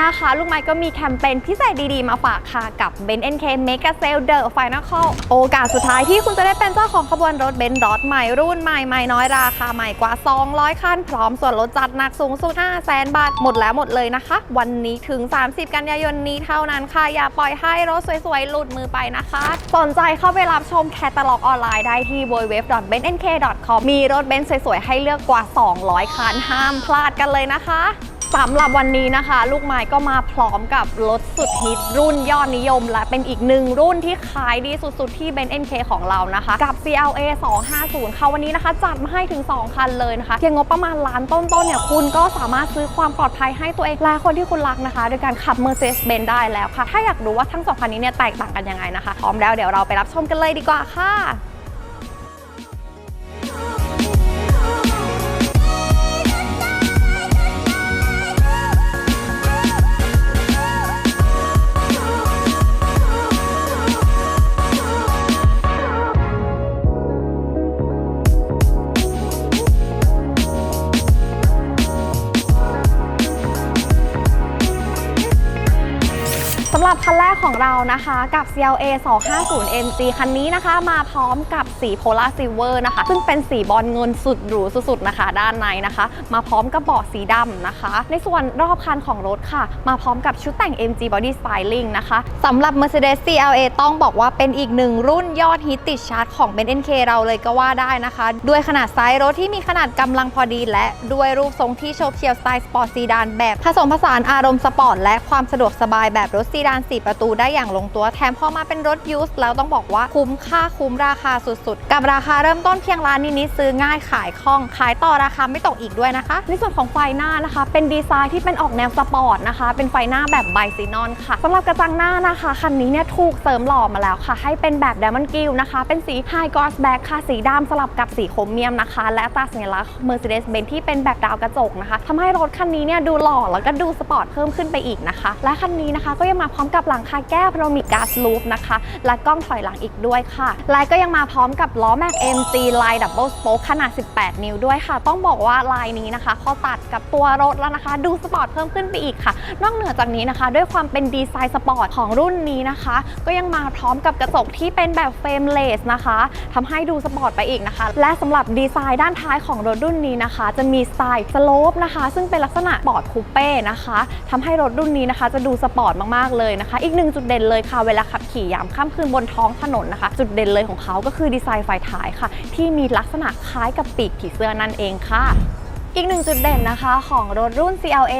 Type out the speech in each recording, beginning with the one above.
นะคะ ลูกไม้ก็มีแคมเปญพิเศษดีๆ มาฝากค่ะกับ b e n NK Mega Sale The Final Call โอกาสสุดท้ายที่คุณจะได้เป็นเจ้าของขบวนรถเบนซ์รถใหม่รุ่นใหม่ใหม่น้อยราคาใหม่กว่า 200 คัน พร้อมส่วนลดจัดหนักสูงสุด 5 0 0แสนบาท หมดแล้วหมดเลยนะคะ วันนี้ถึง 30 กันยายนนี้เท่านั้นค่ะ อย่าปล่อยให้รถสวยๆ หลุดมือไปนะคะ สนใจเข้าไปรับชมแคตตาล็อกออนไลน์ได้ที่ www.bennk.com มีรถเบนซ์สวยๆ ให้เลือกกว่า 200 คัน ห้ามพลาดกันเลยนะคะ สำหรับวันนี้นะคะ ลูกไม้ก็มาพร้อมกับรถสุดฮิตรุ่นยอดนิยม และเป็นอีกหนึ่งรุ่นที่ขายดีสุดๆ ที่ b e n NK ของเรานะคะ กับ CLA 250ค่ะวันนี้นะคะ จัดมาให้ถึง 2 คันเลยนะคะเพียงงบประมาณล้านต้นๆเนี่ยคุณก็สามารถซื้อความปลอดภัยให้ตัวเองและคนที่คุณรักนะคะ โดยการขับ Mercedes-Benz ได้แล้วค่ะ ถ้าอยากรู้ว่าทั้งสองคันนี้เนี่ยแตกต่างกันยังไงนะคะพร้อมแล้วเดี๋ยวเราไปรับชมกันเลยดีกว่าค่ะ 好啦。 ของเรานะคะกับ CLA 250 MG คันนี้นะคะมาพร้อมกับสี Polar Silver นะคะ ซึ่งเป็นสีบอลเงินสุดหรูสุดๆนะคะ ด้านในนะคะ มาพร้อมกับเบาะสีดำนะคะ ในส่วนรอบคันของรถค่ะ มาพร้อมกับชุดแต่ง MG Body Styling นะคะสำหรับ Mercedes CLA ต้องบอกว่าเป็นอีกหนึ่งรุ่นยอดฮิตติดชาร์ตของ b e n NK เราเลยก็ว่าได้นะคะ ด้วยขนาดไซส์รถที่มีขนาดกำลังพอดี และด้วยรูปทรงที่โฉบเฉียวสไตล์สปอร์ตซีดานแบบผสมผสานอารมณ์สปอร์ตและความสะดวกสบายแบบรถซีดาน4ประตูได้อย่างลงตัวแถมพอมาเป็นรถยูสแล้วต้องบอกว่าคุ้มค่าคุ้มราคาสุดๆ กับราคาเริ่มต้นเพียงล้านนิดๆซื้อง่ายขายคล่อง ขายต่อราคาไม่ตกอีกด้วยนะคะ ในส่วนของไฟหน้านะคะ เป็นดีไซน์ที่เป็นออกแนวสปอร์ตนะคะ เป็นไฟหน้าแบบไบซีนอนค่ะสำหรับกระจังหน้านะคะคันนี้เนี่ยถูกเสริมหล่อมาแล้วค่ะ ให้เป็นแบบ Diamond Gill นะคะ เป็นสี High Gloss Black ค่ะสีดำสลับกับสีโครเมียมนะคะ และตาสัญลักษณ์ Mercedes-Benz ที่เป็นแบบดาวกระจกนะคะทำให้รถคันนี้เนี่ยดูหล่อแล้วก็ดูสปอร์ตเพิ่มขึ้นไปอีกนะคะ และคันนี้นะคะก็ยังมาพร้อมกับหลังคาแก้วพโนมิกก๊าซลูฟนะคะ และกล้องถอยหลังอีกด้วยค่ะและก็ยังมาพร้อมกับล้อแม็ก MG ลายดับเบิลสโป๊กขนาด 18 นิ้วด้วยค่ะ ต้องบอกว่าลายนี้นะคะเขาตัดกับตัวรถแล้วนะคะ ดูสปอร์ตเพิ่มขึ้นไปอีกค่ะ นอกเหนือจากนี้นะคะ ด้วยความเป็นดีไซน์สปอร์ตของรุ่นนี้นะคะ ก็ยังมาพร้อมกับกระจกที่เป็นแบบเฟรมเลสนะคะทำให้ดูสปอร์ตไปอีกนะคะ และสำหรับดีไซน์ด้านท้ายของรถรุ่นนี้นะคะ จะมีสไตล์สโลปนะคะ ซึ่งเป็นลักษณะปอร์ตคูเป้นะคะทำให้รถรุ่นนี้นะคะ จะดูสปอร์ตมากๆเลยนะคะ อีกหนึ่งจุดเด่นเลยค่ะเวลาขับขี่ยามค่ำคืนบนท้องถนนนะคะ จุดเด่นเลยของเขาก็คือดีไซน์ไฟท้ายค่ะ ที่มีลักษณะคล้ายกับปีกผีเสื้อนั่นเองค่ะ อีกหนึ่งจุดเด่นนะคะของรถรุ่น CLA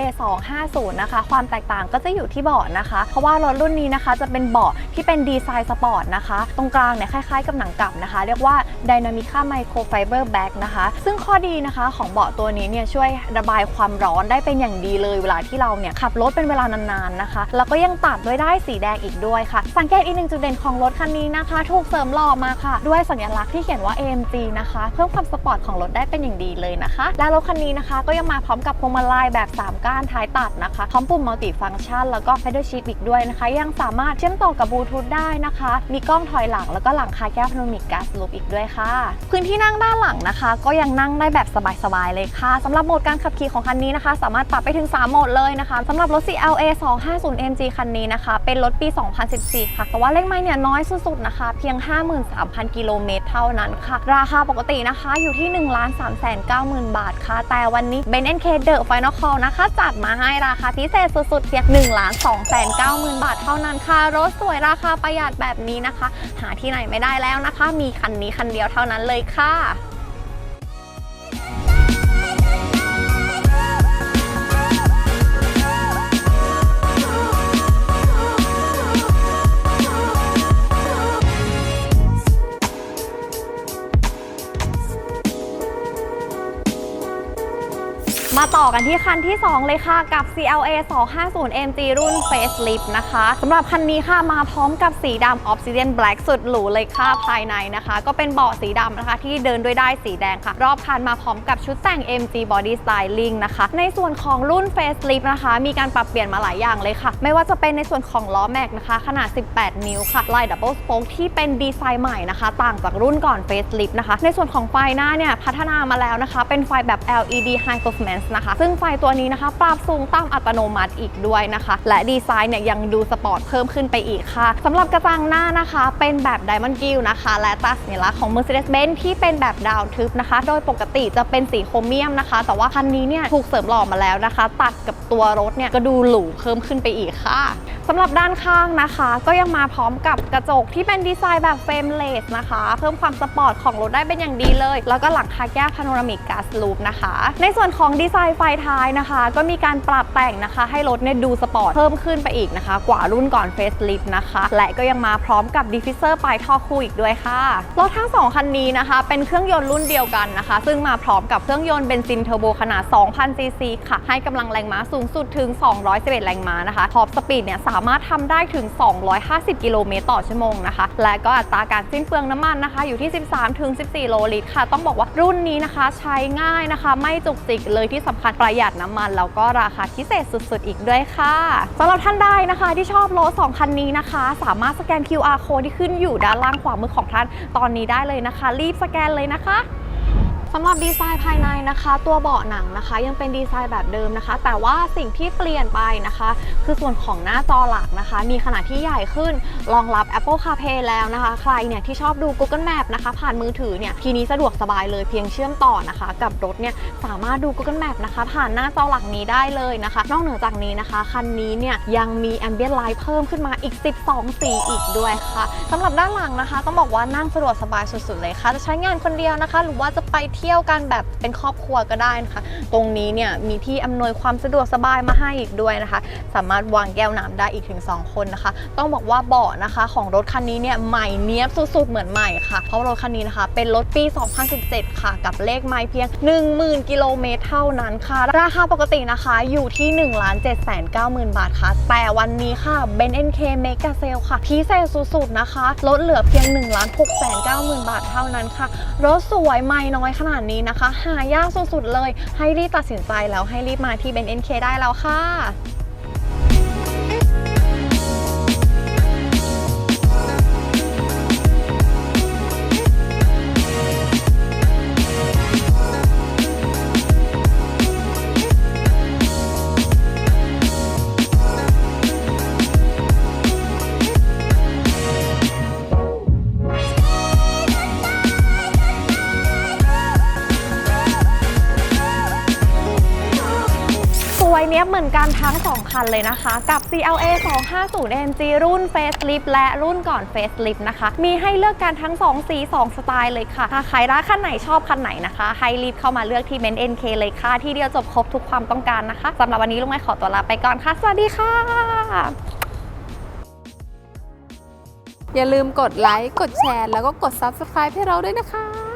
250 นะคะ ความแตกต่างก็จะอยู่ที่เบาะนะคะ เพราะว่ารถรุ่นนี้นะคะจะเป็นเบาะที่เป็นดีไซน์สปอร์ตนะคะ ตรงกลางเนี่ยคล้ายๆกับหนังกลับนะคะ เรียกว่า Dynamica Microfiber Back นะคะ ซึ่งข้อดีนะคะของเบาะตัวนี้เนี่ยช่วยระบายความร้อนได้เป็นอย่างดีเลยเวลาที่เราเนี่ยขับรถเป็นเวลานานๆนะคะ แล้วก็ยังตัดด้วยได้สีแดงอีกด้วยค่ะ สังเกตอีกหนึ่งจุดเด่นของรถคันนี้นะคะ ถูกเสริมหล่อมาค่ะ ด้วยสัญลักษณ์ที่เขียนว่า AMG นะคะ เพิ่มความสปอร์ตของรถได้เป็นอย่างดีเลยนะคะ และรถคันนี้นะคะ ก็ยังมาพร้อมกับพวงมาลัยแบบ 3 ก้านท้ายตัดนะคะพร้อมปุ่มมัลติฟังก์ชัน แล้วก็ pedal shift อีกด้วยนะคะ ยังสามารถเชื่อมต่อกับบลูทูธได้นะคะ มีกล้องถอยหลังแล้วก็หลังคาแก้วพาโนมิกกาซลูปอีกด้วยค่ะ พื้นที่นั่งด้านหลังนะคะ ก็ยังนั่งได้แบบสบายๆเลยค่ะสำหรับโหมดการขับขี่ของคันนี้นะคะ สามารถปรับไปถึง 3 โหมดเลยนะคะสำหรับรถ CLA 250 MG คันนี้นะคะ เป็นรถปี 2014 ค่ะ แต่ว่าเลขไมล์เนี่ยน้อยสุดๆนะคะ เพียง 53,000 กิโลเมตรเท่านั้นค่ะ ราคาปกตินะคะอยู่ที่ 1 3 9 0 0 0 0 บาทค่ะแต่วันนี้ b e n NK The Final Call นะคะ จัดมาให้ราคาพิเศษสุดๆเพียง1 2 9 0 0 0 0บาทเท่านั้นค่ะ รถสวยราคาประหยัดแบบนี้นะคะ หาที่ไหนไม่ได้แล้วนะคะ มีคันนี้คันเดียวเท่านั้นเลยค่ะ ต่อกันที่คันที่ 2 เลยค่ะ กับ CLA 250 MG รุ่น Facelift นะคะสำหรับคันนี้ค่ะมาพร้อมกับสีดำ Obsidian Black สุดหรูเลยค่ะภายในนะคะ ก็เป็นเบาะสีดำนะคะ ที่เดินด้วยได้สีแดงค่ะ รอบคันมาพร้อมกับชุดแต่ง MG Body Styling นะคะ ในส่วนของรุ่น Facelift นะคะ มีการปรับเปลี่ยนมาหลายอย่างเลยค่ะ ไม่ว่าจะเป็นในส่วนของล้อแม็กนะคะ ขนาด 18 นิ้วค่ะลาย Double Spoke ที่เป็นดีไซน์ใหม่นะคะ ต่างจากรุ่นก่อน Facelift นะคะ ในส่วนของไฟหน้าเนี่ยพัฒนามาแล้วนะคะ เป็นไฟแบบ LED High Performance นะคะซึ่งไฟตัวนี้นะคะ ปรับสูงต่ำอัตโนมัติอีกด้วยนะคะ และดีไซน์เนี่ยยังดูสปอร์ตเพิ่มขึ้นไปอีกค่ะสำหรับกระจังหน้านะคะ เป็นแบบไดมอนด์กิลนะคะ และตาสัญลักษณ์ของ Mercedes-Benz ที่เป็นแบบดาวทึบนะคะ โดยปกติจะเป็นสีโครเมียมนะคะ แต่ว่าคันนี้เนี่ยถูกเสริมหล่อมาแล้วนะคะ ตัดกับตัวรถเนี่ยก็ดูหรูเพิ่มขึ้นไปอีกค่ะ สำหรับด้านข้างนะคะ ก็ยังมาพร้อมกับกระจกที่เป็นดีไซน์แบบเฟรมเลสนะคะ เพิ่มความสปอร์ตของรถได้เป็นอย่างดีเลย แล้วก็หลังคาแก้วพาโนรามิกก s สลูปนะคะ ในส่วนของดีไซน์ไฟท้ายนะคะ ก็มีการปรับแต่งนะคะ ให้รถเนี่ยดูสปอร์ตเพิ่มขึ้นไปอีกนะคะ กว่ารุ่นก่อนเฟสลิฟนะคะ และก็ยังมาพร้อมกับดิฟิเซอร์ปลายท่อคู่อีกด้วยค่ะรถทั้ง 2 คันนี้นะคะ เป็นเครื่องยนต์รุ่นเดียวกันนะคะ ซึ่งมาพร้อมกับเครื่องยนต์เบนซินเทอร์โบขนาด 2,000ซีซีค่ะให้กำลังแรงม้าสูงสุดถึง 211 แรงม้านะคะท็อปสปีดเนี่ยามารถทำได้ถึง 250 กิโลเมตรต่อชั่วโมงนะคะ และก็อัตราการสิ้นเปลืองน้ำมันนะคะ อยู่ที่ 13ถึง14 โลลิตรค่ะ ต้องบอกว่ารุ่นนี้นะคะ ใช้ง่ายนะคะ ไม่จุกจิกเลยที่สำคัญประหยัดน้ำมัน แล้วก็ราคาพิเศษสุดๆ อีกด้วยค่ะสำหรับท่านใดนะคะ ที่ชอบรถ2คันนี้นะคะ สามารถสแกน QR code ที่ขึ้นอยู่ด้านล่างขวามือของท่านตอนนี้ได้เลยนะคะ รีบสแกนเลยนะคะ สำหรับดีไซน์ภายในนะคะ ตัวเบาะหนังนะคะ ยังเป็นดีไซน์แบบเดิมนะคะ แต่ว่าสิ่งที่เปลี่ยนไปนะคะ คือส่วนของหน้าจอหลักนะคะ มีขนาดที่ใหญ่ขึ้นรองรับ Apple CarPlay แล้วนะคะ ใครเนี่ยที่ชอบดู Google Map นะคะ ผ่านมือถือเนี่ยทีนี้สะดวกสบายเลยเพียงเชื่อมต่อนะคะ กับรถเนี่ยสามารถดู Google Map นะคะ ผ่านหน้าจอหลักนี้ได้เลยนะคะ นอกเหนือจากนี้นะคะคันนี้เนี่ยยังมี Ambient Light เพิ่มขึ้นมาอีก 12 สีอีกด้วยค่ะสำหรับด้านหลังนะคะต้องบอกว่านั่งสะดวกสบายสุดๆเลยค่ะจะใช้งานคนเดียวนะคะ หรือว่าจะไปเที่ยวกันแบบเป็นครอบครัวก็ได้นะคะ ตรงนี้เนี่ยมีที่อำนวยความสะดวกสบายมาให้อีกด้วยนะคะ สามารถวางแก้วน้ำได้อีกถึง 2 คนนะคะ ต้องบอกว่าเบาะนะคะของรถคันนี้เนี่ยใหม่เนี้ยบสุดๆเหมือนใหม่ค่ะ เพราะรถคันนี้นะคะ เป็นรถปี 2017 ค่ะ กับเลขไมล์เพียง 10,000 กิโลเมตรเท่านั้นค่ะ ราคาปกตินะคะอยู่ที่1 7 9 0 0 0 0 บาทค่ะ แต่วันนี้ค่ะ b e n NK Mega Sale ค่ะ พิเศษสุดๆนะคะ ลดเหลือเพียง 1 6 9 0 0 0 0 บาทเท่านั้นค่ะ รถสวยไม่น้อยขนาดนี้นะคะ หายากสุดๆเลย ให้รีบตัดสินใจแล้วให้รีบมาที่เบนเอ็นเคได้แล้วค่ะ วยเนี้ยเหมือนกันทั้ง 2 คันเลยนะคะ กับ CLA 250 AMG รุ่น Facelift และรุ่นก่อน Facelift นะคะ มีให้เลือกกันทั้ง 2 สี 2 สไตล์เลยค่ะถ้าใครรักคันไหนชอบคันไหนนะคะ ให้รีบเข้ามาเลือกที่ b e n NK เลยค่ะ ที่เดียวจบครบทุกความต้องการนะคะสำหรับวันนี้ลุงไม้ขอตัวลาไปก่อนค่ะ สวัสดีค่ะ อย่าลืมกดไลค์ กดแชร์ แล้วก็กด Subscribe ให้เราด้วยนะคะ